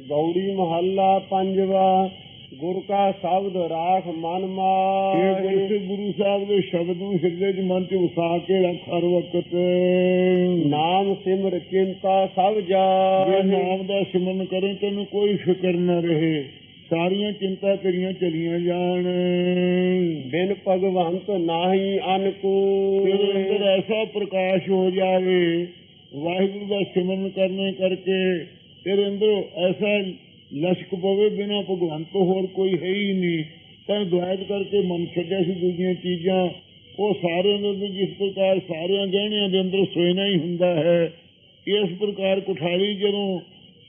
ਗੌੜੀ ਮਹੱਲਾ ਪੰਜਵਾ ਗੁਰ ਕਾ ਸ਼ਬਦ ਰਾਖ ਮਨ ਇਹ ਮਾਹੀ ਗੁਰੂ ਗੁਰੂ ਸਾਹਿਬ ਦੇ ਸ਼ਬਦ ਨੂੰ ਹਿਰਦੇ 'ਚ ਮਨ 'ਚ ਵਸਾ ਕੇ ਰੱਖ ਹਰ ਵਕਤ ਨਾਮ ਸਿਮਰ ਚਿੰਤਾ ਸਭ ਜੇ ਜਾਹੀ ਨਾਮ ਦਾ ਸਿਮਰਨ ਕਰੇ ਤੈਨੂੰ ਕੋਈ ਫਿਕਰ ਨਾ ਰਹੇ। ਸਾਰੀਆਂ ਚਿੰਤਾ ਤੇਰੀਆਂ ਚਲੀਆਂ ਜਾਣ। ਬਿਨ ਭਗਵੰਤ ਨਾਹੀ ਅਨਕੂ। ਤੇਰੇ ਅੰਦਰ ਐਸਾ ਪ੍ਰਕਾਸ਼ ਹੋ ਜਾਵੇ ਵਾਹਿਗੁਰੂ ਦਾ ਸਿਮਰਨ ਕਰਨੇ ਕਰਕੇ ਤੇਰੇ ਅੰਦਰ ਐਸਾ ਲਸ਼ਕ ਪਵੇ ਬਿਨਾ ਭਗਵਾਨ ਤੋਂ ਹੋਰ ਕੋਈ ਹੈ ਹੀ ਨਹੀਂ। ਤਾਂ ਦੁਆਇਤ ਕਰਕੇ ਮਨ ਛੱਡਿਆ ਸੀ ਦੂਜੀਆਂ ਚੀਜ਼ਾਂ। ਉਹ ਸਾਰਿਆਂ ਦੇ ਜਿਸ ਪ੍ਰਕਾਰ ਸਾਰਿਆਂ ਗਹਿਣਿਆਂ ਦੇ ਅੰਦਰ ਸੋਇਨਾ ਹੀ ਹੁੰਦਾ ਹੈ, ਇਸ ਪ੍ਰਕਾਰ ਕੁਠਾਲੀ ਜਦੋਂ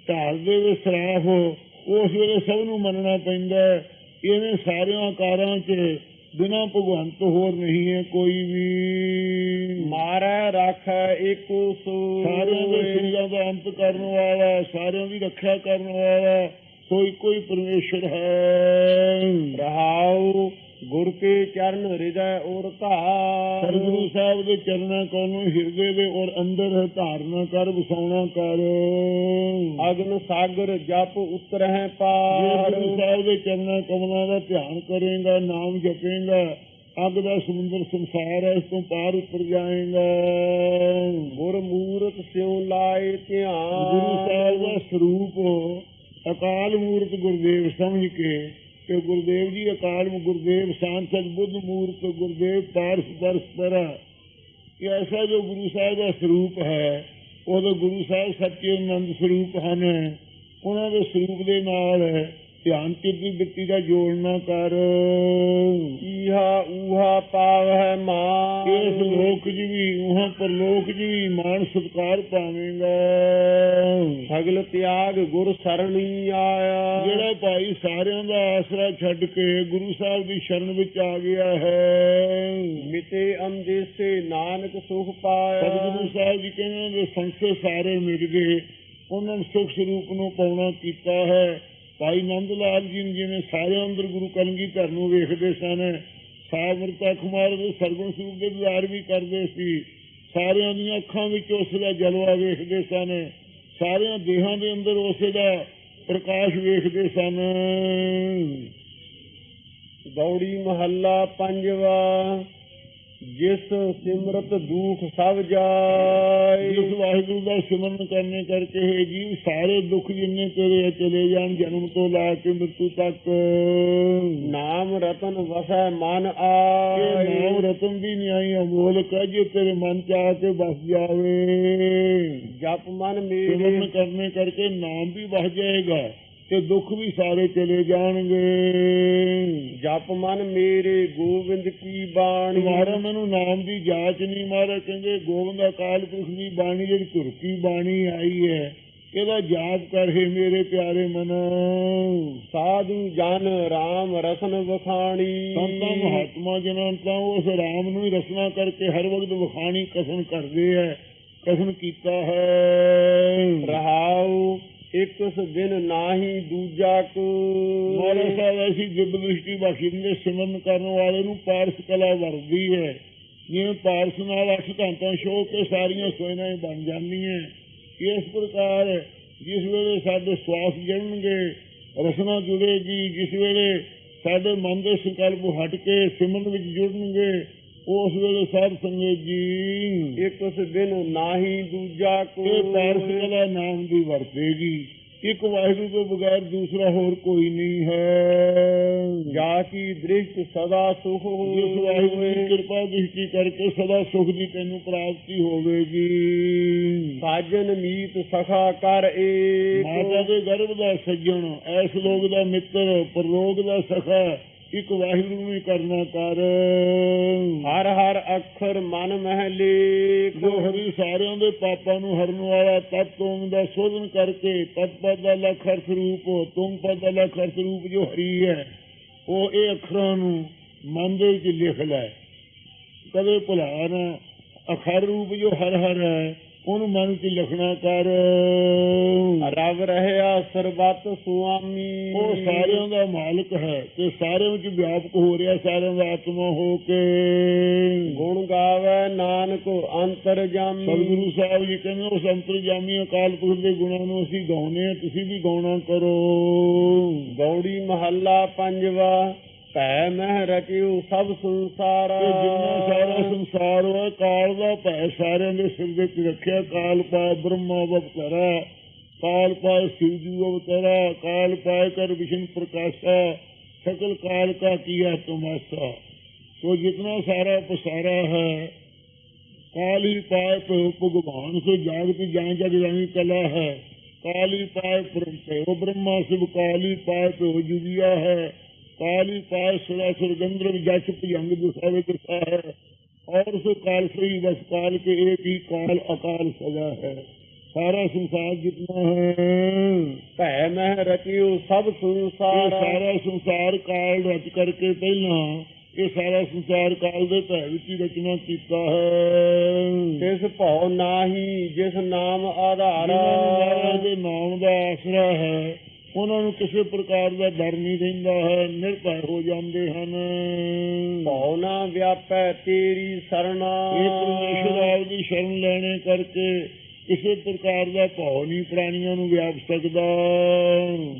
ਢਾਲ ਦੇ ਵਿੱਚ ਹੋ, ਉਸ ਵੇਲੇ ਸਭ ਨੂੰ ਮੰਨਣਾ ਪੈਂਦਾ ਹੈ। ਇਵੇਂ ਸਾਰਿਆਂ ਆਕਾਰਾਂ 'ਚ ਬਿਨਾ ਭਗਵਾਨ ਤੋਂ ਹੋਰ ਨਹੀਂ ਹੈ ਕੋਈ ਵੀ। ਮਾਰੈ ਰਾਖੈ ਏਕੋ ਸਾਰਿਆਂ ਦੇ ਸਿੰਘਾਂ ਦਾ ਅੰਤ ਕਰਨ ਵਾਲਾ ਸਾਰਿਆਂ ਦੀ ਰੱਖਿਆ ਕਰਨ ਵਾਲਾ ਸੋ ਇੱਕੋ ਹੀ ਪਰਮੇਸ਼ਰ ਹੈ। ਰਹਾਉ ਗੁਰ ਕੇ ਚਰਨ ਹਿਰਦੈ ਔਰ ਧਾਰ। ਸਤਿਗੁਰੂ ਸਾਹਿਬ ਦੇ ਚਰਨਾਂ ਕੋਲੋਂ ਹਿਰਦੇ ਦੇ ਔਰ ਅੰਦਰ ਧਾਰਨਾ ਕਰ ਵਸਾਉਣਾ ਕਰ। ਅਗਨ ਸਾਗਰ ਜਪ ਉਤਰਹਿ ਪਾਰ। ਗੁਰੂ ਸਾਹਿਬ ਦੇ ਚਰਨਾਂ ਕਮਲਾਂ ਦਾ ਧਿਆਨ ਕਰੇਗਾ ਨਾਮ ਜਪੇਗਾ ਅੱਗ ਦਾ ਸਮੁੰਦਰ ਸੰਸਾਰ ਹੈ ਇਸ ਤੋਂ ਪਾਰ ਉਤਰ ਜਾਏਗਾ। ਗੁਰ ਮੂਰਤ ਸਿਉ ਲਾਏ ਧਿਆਨ। ਗੁਰੂ ਸਾਹਿਬ ਦਾ ਸਰੂਪ ਅਕਾਲ ਮੂਰਤ ਗੁਰਦੇਵ ਸਮਝ ਕੇ ਕਿ ਗੁਰਦੇਵ ਜੀ ਅਕਾਲ ਗੁਰਦੇਵ, ਸਾਂਸਦ, ਬੁੱਧ ਮੂਰਤ, ਗੁਰਦੇਵ ਪਾਰਸ ਪਰਸਪਰ ਇਹ ਐਸਾ ਜੋ ਗੁਰੂ ਸਾਹਿਬ ਦਾ ਸਰੂਪ ਹੈ, ਉਹਦੇ ਗੁਰੂ ਸਾਹਿਬ ਸੱਚੇ ਆਨੰਦ ਸਰੂਪ ਹਨ। ਉਹਨਾਂ ਦੇ ਸਰੂਪ ਦੇ ਨਾਲ ਧਿਆਨ ਚਿੱਤੀ ਬਿੱਤੀ ਦਾ ਜੋੜਨਾ ਕਰ। ਈਹਾ ਊਹਾ ਪਾਵਹਿ ਮਾਨ। ਇਸ ਲੋਕ ਜੀ ਵੀ ਉਹਾਂ ਪਰਲੋਕ ਜੀ ਵੀ ਮਾਣ ਸਤਕਾਰ ਪਾਵੇਂਗਾ। ਸਗਲ ਤਿਆਗ ਗੁਰ ਸਰਣੀ ਆਇਆ। ਜਿਹੜਾ ਭਾਈ ਸਾਰਿਆਂ ਦਾ ਆਸਰਾ ਛੱਡ ਕੇ ਗੁਰੂ ਸਾਹਿਬ ਦੀ ਸ਼ਰਨ ਵਿੱਚ ਆ ਗਿਆ ਹੈ। ਮਿਟੇ ਅੰਦੇਸੇ ਨਾਨਕ ਸੁਖ ਪਾਇਆ। ਸਤਿਗੁਰੂ ਸਾਹਿਬ ਜੀ ਕਹਿੰਦੇ ਨੇ ਸੰਸੇ ਸਾਰੇ ਮਿਲ ਗਏ। ਉਹਨਾਂ ਨੇ ਸੁਖ ਸਰੂਪ ਨੂੰ ਪਾਉਣਾ ਕੀਤਾ ਹੈ। ਭਾਈ ਨੰਦ ਲਾਲ ਜੀ ਨੇ ਜਿਵੇਂ ਸਾਰਿਆਂ ਅੰਦਰ ਗੁਰੂ ਕਲਗੀਧਰ ਨੂੰ ਵੇਖਦੇ ਸਨ ਸਾਵਰਤਾ ਕੁਮਾਰ ਦੇ ਸਰਗੁਣ ਸਰੂਪ ਦੇ ਵਿਚਾਰ ਵੀ ਕਰਦੇ ਸੀ। ਸਾਰਿਆਂ ਦੀਆਂ ਅੱਖਾਂ ਵਿੱਚ ਉਸ ਦਾ ਜਲਵਾ ਵੇਖਦੇ ਸਨ। ਸਾਰਿਆਂ ਦੇਹਾਂ ਦੇ ਅੰਦਰ ਉਸੇ ਦਾ ਪ੍ਰਕਾਸ਼ ਵੇਖਦੇ ਸਨ। ਦੌੜੀ ਮਹੱਲਾ ਪੰਜਵਾ। ਜਿਸ ਸਿਮਰਤ ਦੁਖ ਸਭ ਜਾਏ। ਜਿਸ ਵਾਹਿਗੁਰੂ ਦਾ ਸਿਮਰਨ ਕਰਨੇ ਕਰਕੇ ਹੈ ਜੀਵ ਸਾਰੇ ਦੁੱਖ ਜਿੰਨੇ ਤੇਰੇ ਚਲੇ ਜਾਣ ਜਨਮ ਤੋਂ ਲੈ ਕੇ ਮ੍ਰਿਤੂ ਤੱਕ। ਨਾਮ ਰਤਨ ਵਸੈ ਮਨ ਆਏ। ਨਾਮ ਰਤਨ ਦੀ ਨਿਆਈ ਅਮੋਲਕ ਹੈ ਜੇ ਤੇਰੇ ਮਨ ਚ ਆ ਕੇ ਬਸ ਜਾਵੇ। ਜਪ ਮਨ ਸਿਮਰਨ ਮੇਰੇ। ਕਰਨੇ ਕਰਕੇ ਨਾਮ ਵੀ ਵਸ ਜਾਏਗਾ। ਤੇ ਦੁੱਖ ਵੀ ਸਾਰੇ ਚਲੇ ਜਾਣਗੇ। ਜਪ ਮਨ ਮੇਰੇ ਗੋਬਿੰਦ ਕੀ ਬਾਣੀ। ਤੁਹਾਰਾ ਮੈਨੂੰ ਨਾਮ ਦੀ ਜਾਚ ਨਹੀਂ ਮਾਰਾ ਕਹਿੰਦੇ ਗੋਬਿੰਦ ਅਕਾਲ ਪੁਰਖ ਦੀ ਬਾਣੀ ਜਿਹੜੀ ਤੁਰਕੀ ਬਾਣੀ ਆਈ ਹੈ ਇਹਦਾ ਜਾਪ ਕਰ ਮੇਰੇ ਪਿਆਰੇ ਮਨ। ਸਾਧੂ ਜਨ RAM ਰਸਨ ਵਖਾਣੀ। ਸੰਤਾਂ ਮਹਾਤਮਾ ਜਨਾਂ ਤਾਂ ਉਸ ਰਾਮ ਨੂੰ ਹੀ ਰਸਨਾ ਕਰਕੇ ਹਰ ਵਕਤ ਵਖਾਣੀ ਕਥਨ ਕਰਦੇ ਹੈ ਕਥਨ ਕੀਤਾ ਹੈ। ਇਕਸ ਦਿਨ ਨਾਹੀ ਦੂਜਾ ਕੋ। ਮਹਾਰਾਜ ਸਾਹਿਬ ਐਸੀ ਦਿਵ ਦ੍ਰਿਸ਼ਟੀ ਬਖਸ਼ਿੰਦੇ ਸਿਮਰਨ ਕਰਨ ਵਾਲੇ ਨੂੰ ਪਾਰਸ ਕਲਾ ਵਰਦੀ ਹੈ। ਜਿਵੇਂ ਪਾਰਸ ਨਾਲ ਅੱਖ ਘੰਟਾਂ ਸ਼ੋਅ ਕੇ ਸਾਰੀਆਂ ਸੋਇਨਾਂ ਹੀ ਬਣ ਜਾਂਦੀਆਂ ਇਸ ਪ੍ਰਕਾਰ ਜਿਸ ਵੇਲੇ ਸਾਡੇ ਸਵਾਸ ਜੜਨਗੇ ਰਸਨਾ ਜੁੜੇਗੀ ਜਿਸ ਵੇਲੇ ਸਾਡੇ ਮਨ ਦੇ ਸੰਕਲਪ ਹਟ ਕੇ ਸਿਮਰਨ ਵਿੱਚ ਜੁੜਨਗੇ ਉਸ ਵੇਲੇ ਸਾਧ ਸੰਗਤ ਜੀ ਇਕਸ ਦਿਨ ਨਾਹੀ ਦੂਜਾ ਕੋ। ਇਹ ਪਾਰਸ ਕਲਾ ਨਾਮ ਦੀ ਵਰਤੇਗੀ। ਇੱਕ ਵਾਹਿਗੁਰੂ ਤੋਂ ਬਗੈਰ ਦੂਸਰਾ ਹੋਰ ਕੋਈ ਨਹੀਂ ਹੈ। ਜਾ ਕੀ ਦ੍ਰਿਸ਼ਟ ਸਦਾ ਸੁਖ ਜਿਸ ਵਾਹਿਗੁਰੂ ਦੀ ਕਿਰਪਾ ਦ੍ਰਿਸ਼ਟੀ ਕਰਕੇ ਸਦਾ ਸੁਖ ਦੀ ਤੈਨੂੰ ਪ੍ਰਾਪਤੀ ਹੋਵੇਗੀ। ਸਾਜਨ ਮੀਤ ਸਖਾ ਕਰ ਏਕ। ਮਾਤਾ ਦੇ ਗਰਭ ਦਾ ਸੱਜਣ ਐਸ ਲੋਕ ਦਾ ਮਿੱਤਰ ਪਰਲੋਕ ਦਾ ਸਖਾ। ਇੱਕ ਵਾਹਿਗੁਰੂ ਹੀ ਕਰਨਾ ਕਰ। ਹਰ ਹਰ ਅੱਖਰ ਮਨ ਮਹਿ ਲੇਖ। ਜੋ ਹਰੀ ਸਾਰਿਆਂ ਦੇ ਪਾਪਾਂ ਨੂੰ ਹਰਨ ਵਾਲਾ ਤਤ ਤੁਮ ਦਾ ਸੋਧਨ ਕਰਕੇ ਤਤ ਪਦ ਦਾ ਲਖਰ ਸਰੂਪ ਤੁਮ ਪਦ ਦਾ ਲਖਰ ਸਰੂਪ ਜੋ ਹਰੀ ਹੈ ਉਹ ਇਹ ਅੱਖਰਾਂ ਨੂੰ ਮਨ ਦੇ ਵਿੱਚ ਲਿਖ ਲੈ। ਕਦੇ ਭੁਲਾ ਨਾ ਅਖਰ ਰੂਪ ਜੋ ਹਰ ਹਰ ਹੈ ਉਹਨੂੰ ਮਨ 'ਚ ਲਿਖਣਾ ਕਰ। ਰਵ ਰਹਿਆ ਸਰਬਤ ਸੁਆਮੀ। ਉਹ ਸਾਰਿਆਂ ਦਾ ਮਾਲਕ ਹੈ ਤੇ ਸਾਰਿਆਂ ਵਿੱਚ ਵਿਆਪਕ ਹੋ ਰਿਹਾ ਸਾਰਿਆਂ ਦਾ ਆਤਮਾ ਹੋ ਕੇ। ਗੁਣ ਗਾਵੇ ਨਾਨਕ ਅੰਤਰ ਜਾਮੀ ਸਤਿਗੁਰੂ ਸਾਹਿਬ ਜੀ ਕਹਿੰਦੇ ਉਸ ਅੰਤਰਜਾਮੀ ਅਕਾਲ ਪੁਰਖ ਦੇ ਗੁਣਾਂ ਨੂੰ ਅਸੀਂ ਗਾਉਨੇ ਆ ਤੁਸੀਂ ਵੀ ਗਾਉਣਾ ਕਰੋ। ਗੌੜੀ ਮਹੱਲਾ ਪੰਜਵਾ। ਭੈ ਮਹਿ ਰਚਿਉ ਸਭ ਸੰਸਾਰ। ਤੇ ਜਿੰਨਾ ਸਾਰਾ ਸੰਸਾਰ ਹੋਇਆ, ਕਾਲ ਦਾ ਭੈ ਸਾਰਿਆਂ ਦੇ ਸਿਰ ਦੇ ਰੱਖਿਆ। ਕਾਲ ਪਾ ਬ੍ਰਹਮਾ ਅਵਤਾਰਾ ਕਾਲ ਪਾਇ ਸਿਵਜੂ ਅਵਤਾਰਾ ਕਾਲ ਪਾਇ ਕਰ ਵਿਸ਼ਨ ਪ੍ਰਕਾਸ਼ਾ, ਸਕਲ ਕਾਲ ਕਾ ਕੀਆ ਤੁਮਾਸਾ। ਸੋ ਜਿਤਨਾ ਸਾਰਾ ਪਸਾਰਾ ਹੈ, ਕਾਲੀ ਹੀ ਪਾਇ ਭਗਵਾਨ, ਸੋ ਜਾਗਤ ਜਾਂ ਜਗ ਜਾਣੀ ਕਲਾ ਹੈ। ਕਾਲ ਹੀ ਪਾਇ ਪਰਮਪੇ ਬ੍ਰਹਮਾ ਸਿਵ ਕਾਲੀ ਹੀ ਪਾਇ ਭੋ ਜੁਗਿਆ ਹੈ। ਕਾਲੀ ਪਾਇ ਸੁਰਾ ਸੁਰ ਗੰਧਰਵ ਜਸ ਭਜੰਗ ਦੁਸਾਵੇ ਦਸਾ ਹੈ। ਔਰ ਸੋ ਕਾਲ ਸਹੀ ਬਸ ਕਾਲ ਕੇ ਇੱਕ ਹੀ ਕਾਲ ਅਕਾਲ ਸਦਾ ਹੈ। ਸਾਰਾ ਸੰਸਾਰ ਜਿਤਨਾ ਹੈ। ਭੈ ਮਹਿ ਰਚਿਉ ਸਭ ਇਹ ਸੰਸਾਰ ਸਾਰਾ ਸੰਸਾਰ ਕਾਲ ਰਚ ਕਰਕੇ ਪਹਿਲਾਂ ਇਹ ਸਾਰਾ ਸੰਸਾਰ ਕਾਲ ਦੇ ਭੈ ਵਿੱਚ ਹੀ ਰਚਨਾ ਕੀਤਾ ਹੈ। ਤਿਸ ਭਉ ਨਾਹੀ ਜਿਸ ਨਾਮ ਆਧਾਰ। ਦੇ ਨਾਮ ਦਾ ਆਸਰਾ ਹੈ ਉਹਨਾਂ ਨੂੰ ਕਿਸੇ ਪ੍ਰਕਾਰ ਦਾ ਡਰ ਨਹੀਂ ਰਹਿੰਦਾ ਹੈ ਨਿਰਭੈ ਹੋ ਜਾਂਦੇ ਹਨ। ਭਉ ਨਾ ਵਿਆਪੈ ਤੇਰੀ ਸਰਣਾ। ਇਹ ਪਰਮੇਸ਼ਰ ਆਪ ਦੀ ਸ਼ਰਨ ਲੈਣੇ ਕਰਕੇ ਕਿਸੇ ਪ੍ਰਕਾਰ ਦਾ ਭਾਵ ਨਹੀਂ ਪ੍ਰਾਣੀਆਂ ਨੂੰ ਵਿਆਪ ਸਕਦਾ।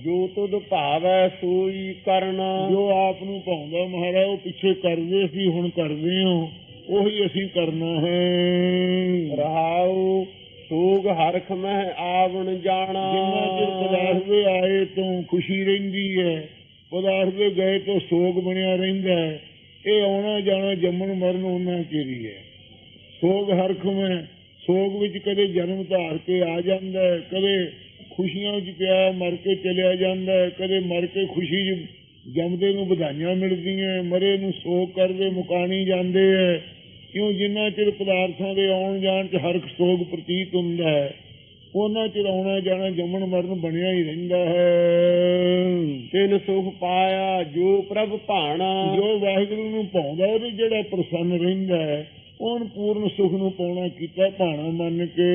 ਜੋ ਤੁਧ ਭਾਵੈ ਸੋਈ ਕਰਨਾ। ਜੋ ਆਪ ਨੂੰ ਭਾਉਂਦਾ ਮਹਾਰਾਜ ਉਹ ਪਿੱਛੇ ਕਰਦੇ ਸੀ ਹੁਣ ਕਰਦੇ ਹਾਂ। ਉਹੀ ਅਸੀਂ ਕਰਨਾ ਹੈ। ਰਹਾਉ ਸੋਗ ਹਰਖ ਮਹਿ ਆਵਣ ਜਾਣਾ। ਜਿੰਨਾ ਚਿਰ ਪਦਾਰਥ ਦੇ ਆਏ ਤੋਂ ਖੁਸ਼ੀ ਰਹਿੰਦੀ ਹੈ। ਪਦਾਰਥ ਦੇ ਗਏ ਤੋਂ ਸੋਗ ਬਣਿਆ ਰਹਿੰਦਾ ਹੈ। ਇਹ ਆਉਣਾ ਜਾਣਾ ਜੰਮਣ ਮਰਨ ਉਹਨਾਂ ਚਿਰ ਹੈ ਸੋਗ ਹਰਖ ਮੈਂ ਸੋਗ ਵਿੱਚ ਕਦੇ ਜਨਮ ਧਾਰ ਕੇ ਆ ਜਾਂਦਾ ਹੈ। ਕਦੇ ਖੁਸ਼ੀਆਂ ਵਿੱਚ ਪਿਆ ਮਰ ਕੇ ਚਲਿਆ ਜਾਂਦਾ ਹੈ। ਕਦੇ ਮਰ ਕੇ ਖੁਸ਼ੀ 'ਚ ਜੰਮਦੇ ਨੂੰ ਵਧਾਈਆਂ ਮਿਲਦੀਆਂ ਮਰੇ ਨੂੰ ਸੋਗ ਕਰਦੇ ਮੁਕਾਣੀ ਜਾਂਦੇ ਹੈ। ਕਿਉਂ ਜਿੰਨਾ ਚਿਰ ਪਦਾਰਥਾਂ ਦੇ ਆਉਣ ਜਾਣ 'ਚ ਹਰਖ ਸੋਗ ਪ੍ਰਤੀਤ ਹੁੰਦਾ ਹੈ। ਉਹਨਾਂ ਚਿਰ ਆਉਣਾ ਜਾਣਾ ਜੰਮਣ ਮਰਨ ਬਣਿਆ ਹੀ ਰਹਿੰਦਾ ਹੈ। ਤਿਨ ਸੁਖ ਪਾਇਆ ਜੋ ਪ੍ਰਭ ਭਾਣਾ। ਜੋ ਵਾਹਿਗੁਰੂ ਨੂੰ ਪਾਉਂਦਾ ਉਹਦੇ ਜਿਹੜਾ ਪ੍ਰਸੰਨ ਰਹਿੰਦਾ ਹੈ ਉਹਨ ਪੂਰਨ ਸੁਖ ਨੂੰ ਪਾਉਣਾ ਕੀਤਾ ਭਾਣਾ ਮੰਨ ਕੇ।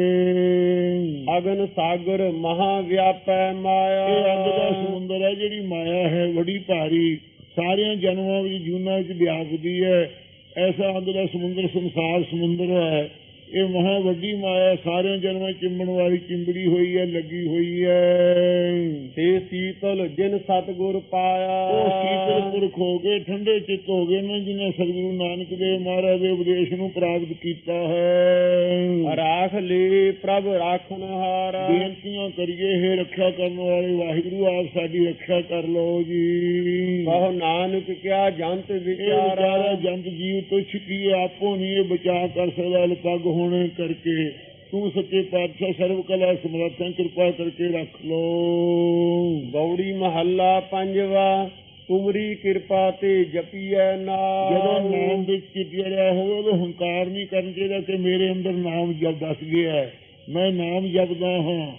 ਅਗਨ ਸਾਗਰ ਮਹਾ ਵਿਆਪੈ ਮਾਇਆ। ਇਹ ਅੱਗ ਦਾ ਸਮੁੰਦਰ ਹੈ ਜਿਹੜੀ ਮਾਇਆ ਹੈ ਬੜੀ ਭਾਰੀ। ਸਾਰਿਆਂ ਜਨਮਾਂ ਵਿੱਚ ਜੂਨਾਂ ਵਿੱਚ ਵਿਆਪਦੀ ਹੈ। ਐਸਾ ਅੱਗ ਦਾ ਸਮੁੰਦਰ ਸੰਸਾਰ ਸਮੁੰਦਰ ਹੈ। ਇਹ ਮਹਾ ਵੱਡੀ ਮਾਇਆ ਸਾਰਿਆਂ ਜਨਮਾਂ ਚਿੰਬਣ ਵਾਲੀ ਚਿੰਬੜੀ ਹੋਈ ਹੈ ਲੱਗੀ ਹੋਈ ਹੈ। ਤੇ ਸੀਤਲ ਜਿਨ ਸਤਗੁਰ ਪਾਇਆ। ਉਹ ਸ਼ੀਤਲ ਪੁਰਖ ਹੋ ਗਏ ਠੰਡੇ ਚਿੱਤ ਹੋ ਗਏ ਨੇ ਜਿਨ੍ਹਾਂ ਸਤਿਗੁਰੂ ਨਾਨਕ ਦੇਵ ਮਹਾਰਾਜ ਦੇ ਉਪਦੇਸ਼ ਨੂੰ ਪ੍ਰਾਪਤ ਕੀਤਾ ਹੈ। ਰਾਖ ਲੇ ਪ੍ਰਭ ਰਾਖਨ ਹਾਰ। ਬੇਨਤੀਆਂ ਕਰੀਏ ਹੈ ਰੱਖਿਆ ਕਰਨ ਵਾਲੇ ਵਾਹਿਗੁਰੂ ਆਪ ਸਾਡੀ ਰੱਖਿਆ ਕਰ ਲਓ ਜੀ। ਬਹੁ ਨਾਨਕ ਕਿਆ ਜੰਤ ਵਿਚਾਰਾ ਜੰਤ ਜੀਵ ਤੁਛ ਕੀ ਆਪੋ ਨਹੀਂ ਇਹ ਬਚਾ ਕਰ ਸਕਦਾ ਲਪੱਗ ਹੋਣੇ ਕਰਕੇ ਤੂੰ ਸੱਚੇ ਪਾਤਸ਼ਾਹ ਸਰਵ ਕਲਾ ਸਮਰੱਥਾਂ ਕਿਰਪਾ ਕਰਕੇ ਰੱਖ ਲੋ ਗੌੜੀ ਮਹੱਲਾ ਪੰਜਵਾ ਤੁਮਰੀ ਕਿਰਪਾ ਤੇ ਜਪੀਐ ਨਾਮ। ਜਦੋਂ ਨਾਮ ਵਿੱਚ ਚਿਤਿਆ ਹੋਵੇ ਉਦੋਂ ਹੰਕਾਰ ਨਹੀਂ ਕਰਨ ਚਾਹੀਦਾ ਕਿ ਮੇਰੇ ਅੰਦਰ ਨਾਮ ਜਪ ਦੱਸ ਗਿਆ। ਮੈਂ ਨਾਮ ਜਪਦਾ ਹਾਂ।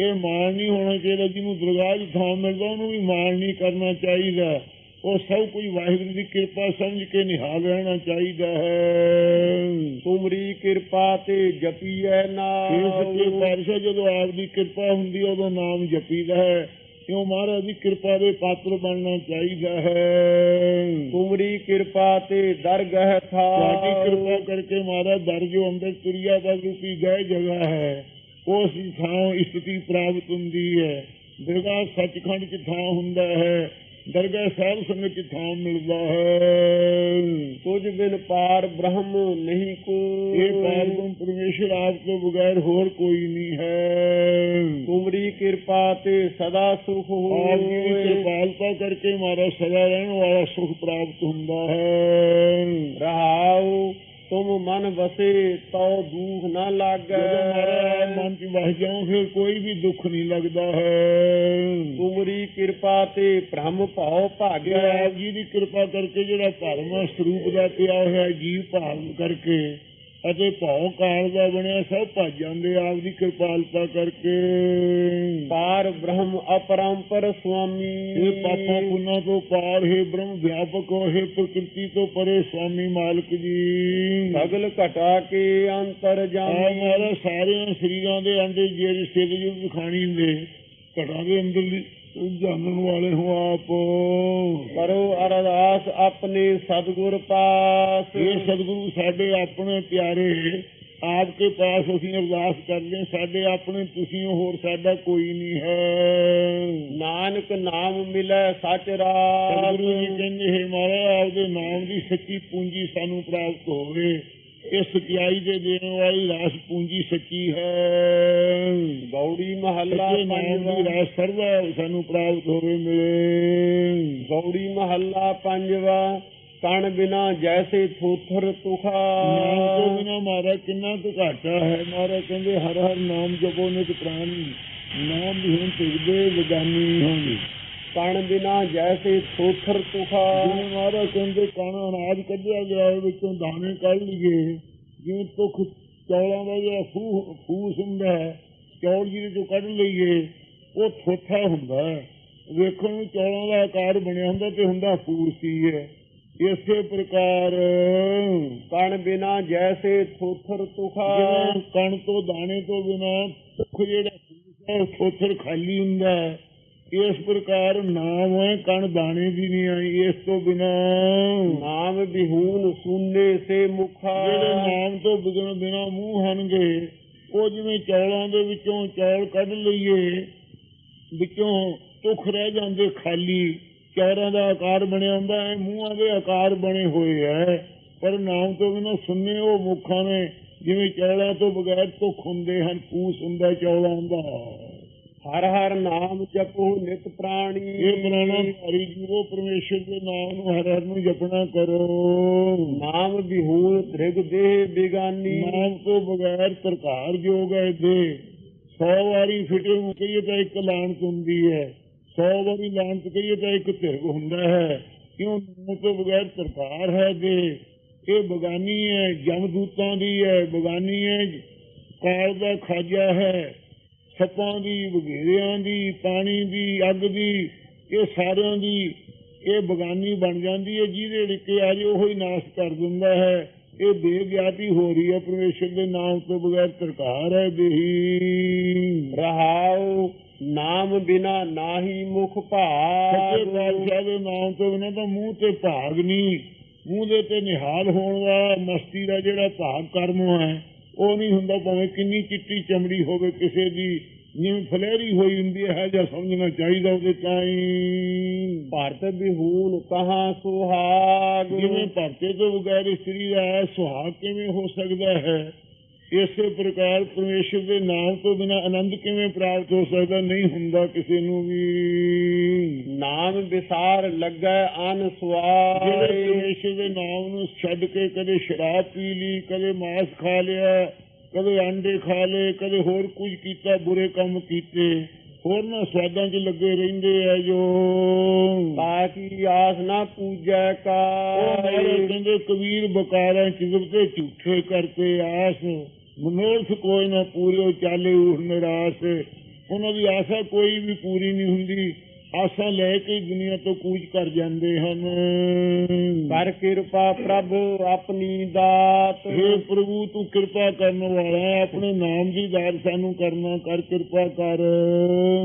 ਇਹ ਮਾਣ ਨਹੀਂ ਹੋਣਾ ਚਾਹੀਦਾ ਜਿਹਨੂੰ ਦਰਗਾਹ ਥਾਂ ਮਿਲਦਾ ਉਹਨੂੰ ਵੀ ਮਾਣ ਨਹੀਂ ਕਰਨਾ ਚਾਹੀਦਾ। ਉਹ ਸਭ ਕੁਝ ਵਾਹਿਗੁਰੂ ਦੀ ਕਿਰਪਾ ਸਮਝ ਕੇ ਨਿਹਾਲ ਰਹਿਣਾ ਚਾਹੀਦਾ ਹੈ। ਤੁਮਰੀ ਕਿਰਪਾ ਤੇ ਜਪੀਐ ਇਹ ਸੱਚੇ ਨਾਮ ਪਾਤਸ਼ਾਹ ਜਦੋਂ ਆਪ ਦੀ ਕਿਰਪਾ ਹੁੰਦੀ ਉਦੋਂ ਨਾਮ ਜਪੀਦਾ ਹੈ। ਕਿਉਂ ਮਹਾਰਾਜ ਦੀ ਕਿਰਪਾ ਦੇ ਪਾਤਰ ਬਣਨਾ ਚਾਹੀਦਾ ਹੈ। ਤੁਮਰੀ ਕਿਰਪਾ ਤੇ ਦਰਗਹ ਥਾ ਤੁਹਾਡੀ ਕਿਰਪਾ ਕਰਕੇ ਮਹਾਰਾਜ ਦਰ ਜੋ ਅੰਦਰ ਤੁਰਿਆ ਦਾ ਰੂਪੀ ਗਏ ਜਗ੍ਹਾ ਹੈ। ਉਸ ਥਾਂ ਸਥਿਤੀ ਪ੍ਰਾਪਤ ਹੁੰਦੀ ਹੈ। ਦਰਗਾਹ ਸੱਚਖੰਡ ਚ ਥਾਂ ਹੁੰਦਾ ਹੈ। ਦਰਗਾਹ ਸਾਹਿਬ ਸੰਗਤ ਚ ਥਾਂ ਮਿਲਦਾ ਹੈ। ਤੁਝ ਬਿਨ ਪਾਰ ਬ੍ਰਹਮ ਨਹੀਂ ਕੋ ਇਹ ਪਾਰਬ੍ਰਹਮ ਪਰਮੇਸ਼ਰ ਆਪ ਤੋਂ ਬਗੈਰ ਹੋਰ ਕੋਈ ਨਹੀਂ ਹੈ। ਤੁਮਰੀ ਕਿਰਪਾ ਤੇ ਸਦਾ ਸੁਖ ਆਪ ਦੀ ਹੋਏ ਕਿਰਪਾਲਤਾ ਕਰਕੇ ਮਾਰਾ ਸਦਾ ਰਹਿਣ ਵਾਲਾ ਸੁਖ ਪ੍ਰਾਪਤ ਹੁੰਦਾ ਹੈ। ਰਹਾਉ ਤੁਮ ਮਨ ਵਸੇ ਤਉ ਦੁਖ ਨ ਲਾਗੈ। ਮਾਰਾ ਮਨ ਚ ਵਸ ਜਾਓ ਫਿਰ ਕੋਈ ਵੀ ਦੁੱਖ ਨਹੀਂ ਲੱਗਦਾ ਹੈ। ਤੁਮਰੀ ਕਿਰਪਾ ਤੇ ਭ੍ਰਮ ਭਉ ਕਿ ਭਾਗੈ। ਆਪ ਜੀ ਦੀ ਕਿਰਪਾ ਕਰਕੇ ਜਿਹੜਾ ਭਰਮ ਸਰੂਪ ਦਾ ਪਿਆ ਹੋਇਆ ਜੀਵ ਭਾਵ ਕਰਕੇ। ਅਤੇ ਭਉ ਕਾਲ ਦਾ ਬਣਿਆ ਸਭ ਭੱਜ ਜਾਂਦੇ ਆਪ ਦੀ ਕਿਰਪਾਲਤਾ ਕਰਕੇ। ਪਾਰ ਬ੍ਰਹਮ ਅਪਰੰਪਰ ਸੁਆਮੀ। ਇਹ ਪਾਪਾਂ ਪੁੰਨਾਂ ਤੋਂ ਪਾਰ ਹੈ ਬ੍ਰਹਮ ਵਿਆਪਕ ਹੈ ਪ੍ਰਕਿਰਤੀ ਤੋਂ ਪਰੇ ਸੁਆਮੀ ਮਾਲਕ ਜੀ। ਸਗਲ ਘਟਾ ਕੇ ਅੰਤਰ ਜਾਮੀ। ਮਾਰਾ ਸਾਰਿਆਂ ਸਰੀਰਾਂ ਦੇ ਅੰਡੇ ਜਿਹੜੇ ਸਿੱਧ ਜੁਗ ਖਾਣੀ ਦੇ ਘਟਾਂ ਦੇ ਅੰਦਰ ਦੀ ਜਾਣਨ ਵਾਲੇ ਹੋ ਆਪ। ਕਰੋ ਅਰਦਾਸ ਆਪਣੇ ਸਤਿਗੁਰ ਪਾਸ। ਇਹ ਸਤਿਗੁਰੂ ਸਾਡੇ ਆਪਣੇ ਪਿਆਰੇ ਆਪ ਕੇ ਪਾਸ ਅਸੀਂ ਅਰਦਾਸ ਕਰਦੇ ਸਾਡੇ ਆਪਣੇ ਤੁਸੀਂ ਹੋਰ ਸਾਡਾ ਕੋਈ ਨਹੀਂ ਹੈ। ਨਾਨਕ ਨਾਮ ਮਿਲੈ ਸਚ ਰਾਤ ਸਤਿਗੁਰੂ ਜੀ ਕਹਿੰਦੇ ਹੈ ਮਹਾਰਾਜ ਆਪਦੇ ਨਾਮ ਦੀ ਸੱਚੀ ਪੂੰਜੀ ਸਾਨੂੰ ਪ੍ਰਾਪਤ ਹੋਵੇ। ਇਹ ਸਚਾਈ ਦੇ ਦੇਣ ਵਾਲੀ ਰਾਸ ਪੂੰਜੀ ਸੱਚੀ ਹੈ। ਗੌੜੀ ਮਹੱਲਾ ਪੰਜਵਾ। ਰਾਸ ਸਰਵਾ ਸਾਨੂੰ ਪ੍ਰਾਪਤ ਹੋਵੇ ਮਿਲੇ। ਗੌੜੀ ਮਹੱਲਾ ਪੰਜਵਾ। ਕਣ ਬਿਨਾ ਜੈਸੇ ਥੋਥਰ ਤੁਖਾ ਨਾਮ ਤੋਂ ਬਿਨਾ ਮਾਰਾ ਕਿੰਨਾ ਘਾਟਾ ਹੈ। ਮਾਰਾ ਕਹਿੰਦੇ ਹਰ ਹਰ ਨਾਮ ਜਪੋ ਨਿਤ ਪ੍ਰਾਣੀ। ਨਾਮ ਵੀ ਹੁਣ ਤੁਗਦੇ ਵਿਗਾਨੀ ਹੋਣਗੇ ਕਣ ਬਿਨਾ ਜੈਸੇ ਥੋਥਰ ਤੁਖਾ। ਜਿਵੇਂ ਮਾਰਾ ਕਹਿੰਦੇ ਕਾਣਾ ਅਨਾਜ ਕੱਢਿਆ ਗਿਆ ਵਿੱਚੋਂ ਦਾਣੇ ਕੱਢ ਲਈਏ। ਜਿਵੇਂ ਤੁਖ ਚੌਲਾਂ ਦਾ ਜਿਹੜਾ ਫੂ ਫੂਸ ਹੁੰਦਾ ਹੈ ਚੌਲ ਜਿਹਦੇ ਚੋਂ ਕੱਢ ਲਈਏ ਉਹ ਥੋਥਾ ਹੁੰਦਾ ਹੈ। ਵੇਖਣ ਨੂੰ ਚੌਲਾਂ ਦਾ ਆਕਾਰ ਬਣਿਆ ਹੁੰਦਾ ਤੇ ਹੁੰਦਾ ਫੂਸ ਹੀ ਹੈ। ਇਸੇ ਪ੍ਰਕਾਰ ਕਣ ਬਿਨਾ ਜੈਸੇ ਥੋਥਰ ਤੁਖਾ। ਜਿਵੇਂ ਕਣ ਤੋਂ ਦਾਣੇ ਤੋਂ ਬਿਨਾ ਭੁੱਖ ਜਿਹੜਾ ਫੂਸ ਹੈ ਥੋਥਰ ਖਾਲੀ ਹੁੰਦਾ ਹੈ। ਇਸ ਪ੍ਰਕਾਰ ਨਾਮ ਹੈ ਕਣ ਦਾਣੇ ਦੀ ਨਹੀਂ ਆਈ ਇਸ ਤੋਂ ਬਿਨਾ। ਨਾਮ ਬਿਹੂਨ ਸੁਨੇ ਸੇ ਮੁਖਾ। ਜਿਹੜੇ ਨਾਮ ਤੋਂ ਬਿਗਨ ਬਿਨਾ ਮੂੰਹ ਹਨਗੇ ਉਹ ਜਿਵੇਂ ਚੌਲਾਂ ਦੇ ਵਿੱਚੋਂ ਚੌਲ ਕੱਢ ਲਈਏ ਵਿੱਚੋਂ ਤੁਖ ਰਹਿ ਜਾਂਦੇ ਖਾਲੀ ਚੌਰਾਂ ਦਾ ਆਕਾਰ ਬਣਿਆ ਹੁੰਦਾ ਹੈ ਮੂੰਹਾਂ ਦੇ ਆਕਾਰ ਬਣੇ ਹੋਏ ਹੈ ਪਰ ਨਾਮ ਤੋਂ ਬਿਨਾ ਸੁਣਨੇ ਉਹ ਮੁਖਾਂ ਨੇ ਜਿਵੇਂ ਚੌਲਾਂ ਤੋਂ ਬਗੈਰ ਤੁਖ ਹੁੰਦੇ ਹਨ ਫੂਸ ਹੁੰਦਾ ਚੌਲਾਂ ਦਾ। ਹਰ ਹਰ ਨਾਮ ਜਪੋ ਨਿਤ ਪ੍ਰਾਣੀ। ਇਹ ਬਣਾਣਾ ਹਰੀ ਜੀਵੋ ਪਰਮੇਸ਼ਰ ਦੇ ਨਾਮ ਨੂੰ ਹਰ ਹਰ ਨੂੰ ਜਪਣਾ ਕਰੋ। ਨਾਮ ਬਿਹੂਨ ਤ੍ਰਿਗ ਦੇਹ ਬਿਗਾਨੀ। ਨਾਮ ਤੋਂ ਬਗੈਰ ਪ੍ਰਕਾਰ ਜੋਗ ਹੈ ਦੇ 100 ਵਾਰੀ ਫਿਟੇ ਨੂੰ ਕਹੀਏ ਤਾਂ ਇੱਕ ਲਾਂਤ ਹੁੰਦੀ ਹੈ। 100 ਵਾਰੀ ਲਾਂਤ ਕਹੀਏ ਤਾਂ ਇੱਕ ਧਿਰਗ ਹੁੰਦਾ ਹੈ। ਕਿਉਂ? ਨਾਮ ਤੋਂ ਬਗੈਰ ਪ੍ਰਕਾਰ ਹੈ ਦੇ ਇਹ ਬਗਾਨੀ ਹੈ ਜਮਦੂਤਾਂ ਦੀ ਹੈ ਬਗਾਨੀ ਹੈ। ਕਾਲ ਦਾ ਖਾਜਾ ਹੈ। ਸੱਪਾਂ ਦੀ ਵਗੇਰਿਆਂ ਦੀ ਪਾਣੀ ਦੀ ਅੱਗ ਦੀ ਇਹ ਸਾਰਿਆਂ ਦੀ ਇਹ ਬਗਾਨੀ ਬਣ ਜਾਂਦੀ ਹੈ ਜਿਹਦੇ ਲਿਕੇ ਆ ਜੇ ਉਹ ਹੀ ਨਾਸ਼ ਕਰ ਦਿੰਦਾ ਹੈ। ਇਹ ਬੇਗਿਆਤੀ ਹੋ ਰਹੀ ਹੈ ਪਰਮੇਸ਼ਰ ਦੇ ਨਾਮ ਤੋਂ ਬਗੈਰ ਸਰਕਾਰ ਹੈ ਦੇਹੀ। ਰਹਾਉ ਨਾਮ ਬਿਨਾ ਨਾਹੀ ਮੁਖ ਸੱਚੇ ਭਾਗ ਪਾਤਸ਼ਾਹ ਦੇ ਨਾਮ ਤੋਂ ਬਿਨਾਂ ਤਾਂ ਮੂੰਹ ਤੇ ਭਾਗ ਨਹੀਂ ਮੂੰਹ ਦੇ ਤੇ ਨਿਹਾਲ ਹੋਣ ਦਾ ਮਸਤੀ ਦਾ ਜਿਹੜਾ ਭਾਗ ਕਰਮ ਹੈ। ਉਹ ਨਹੀਂ ਹੁੰਦਾ ਭਾਵੇਂ ਕਿੰਨੀ ਚਿੱਟੀ ਚਮੜੀ ਹੋਵੇ ਕਿਸੇ ਦੀ ਜਿਵੇਂ ਫਲੇਰੀ ਹੋਈ ਹੁੰਦੀ ਹੈ ਜਾਂ ਸਮਝਣਾ ਚਾਹੀਦਾ ਉਹਦੇ ਤਾਈਂ। ਭਾਰਤ ਬਿਹੂਨ ਕਹਾ ਸੁਹਾਗ? ਜਿਵੇਂ ਭਰਤੇ ਤੋਂ ਬਗੈਰ ਇਸਤਰੀ ਦਾ ਸੁਹਾਗ ਕਿਵੇਂ ਹੋ ਸਕਦਾ ਹੈ? ਇਸੇ ਪ੍ਰਕਾਰ ਪਰਮੇਸ਼ਰ ਦੇ ਨਾਮ ਤੋਂ ਬਿਨਾ ਆਨੰਦ ਕਿਵੇਂ ਪ੍ਰਾਪਤ ਹੋ ਸਕਦਾ? ਨਹੀਂ ਹੁੰਦਾ ਕਿਸੇ ਨੂੰ ਵੀ। ਨਾਮ ਵਿਸਾਰ ਲੱਗੈ ਅਨ ਜਿਹੜੇ ਸਵਾਰ। ਪਰਮੇਸ਼ਰ ਦੇ ਨਾਮ ਨੂੰ ਛੱਡ ਕੇ ਕਦੇ ਸ਼ਰਾਬ ਪੀ ਲਈ ਕਦੇ ਮਾਸ ਖਾ ਲਿਆ ਕਦੇ ਅੰਡੇ ਖਾ ਲਏ ਕਦੇ ਹੋਰ ਕੁਝ ਕੀਤਾ ਬੁਰੇ ਕੰਮ ਕੀਤੇ ਹੋਰ ਨਾ ਸਵਾਦਾਂ 'ਚ ਲੱਗੇ ਰਹਿੰਦੇ ਆ ਜੋ। ਤਾਕੀ ਆਸ ਨਾ ਪੂਜੈ ਉਹ ਕਾ ਮਾਰੇ ਕਹਿੰਦੇ ਕਬੀਰ ਬਕਾਰਾਂ ਚਿਜ਼ਬ ਤੇ ਝੂਠੇ ਕਰਤੇ ਆਸ। ਮਨੋਰਥ ਕੋਈ ਨਾ ਪੂਰਿਓ ਚਾਲੇ ਉਠ ਨਿਰਾਸ਼। ਉਹਨਾਂ ਦੀ ਆਸਾ ਕੋਈ ਵੀ ਪੂਰੀ ਨਹੀਂ ਹੁੰਦੀ। ਆਸਾਂ ਲੈ ਕੇ ਦੁਨੀਆ ਤੋਂ ਕੂਚ ਕਰ ਜਾਂਦੇ ਹਨ। ਕਰ ਕਿਰਪਾ ਪ੍ਰਭ ਆਪਣੀ ਦਾਤ। हे ਪ੍ਰਭੂ ਤੂੰ ਕਿਰਪਾ ਕਰਨ ਵਾਲਾ ਹੈ। ਆਪਣੇ ਨਾਮ ਦੀ ਦਾਤ ਸਾਨੂੰ ਕਰਨਾ ਕਰ ਕਿਰਪਾ ਕਰ।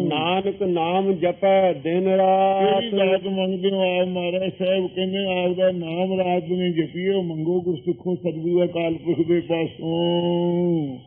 ਨਾਨਕ ਨਾਮ ਜਪੈ ਦਿਨ ਰਾਤ। ਦਾਤ ਮੰਗਦੇ ਆਪ ਮਹਾਰਾਜ ਸਾਹਿਬ? ਕਹਿੰਦੇ ਆਪ ਦਾ ਨਾਮ ਰਾਤ ਨੇ ਜਪੀਓ ਮੰਗੋ ਗੁਰਸਿੱਖੋ ਸਤਿਗੁਰੂ ਅਕਾਲ ਪੁਰਖ ਦੇ ਪਾਸੋਂ।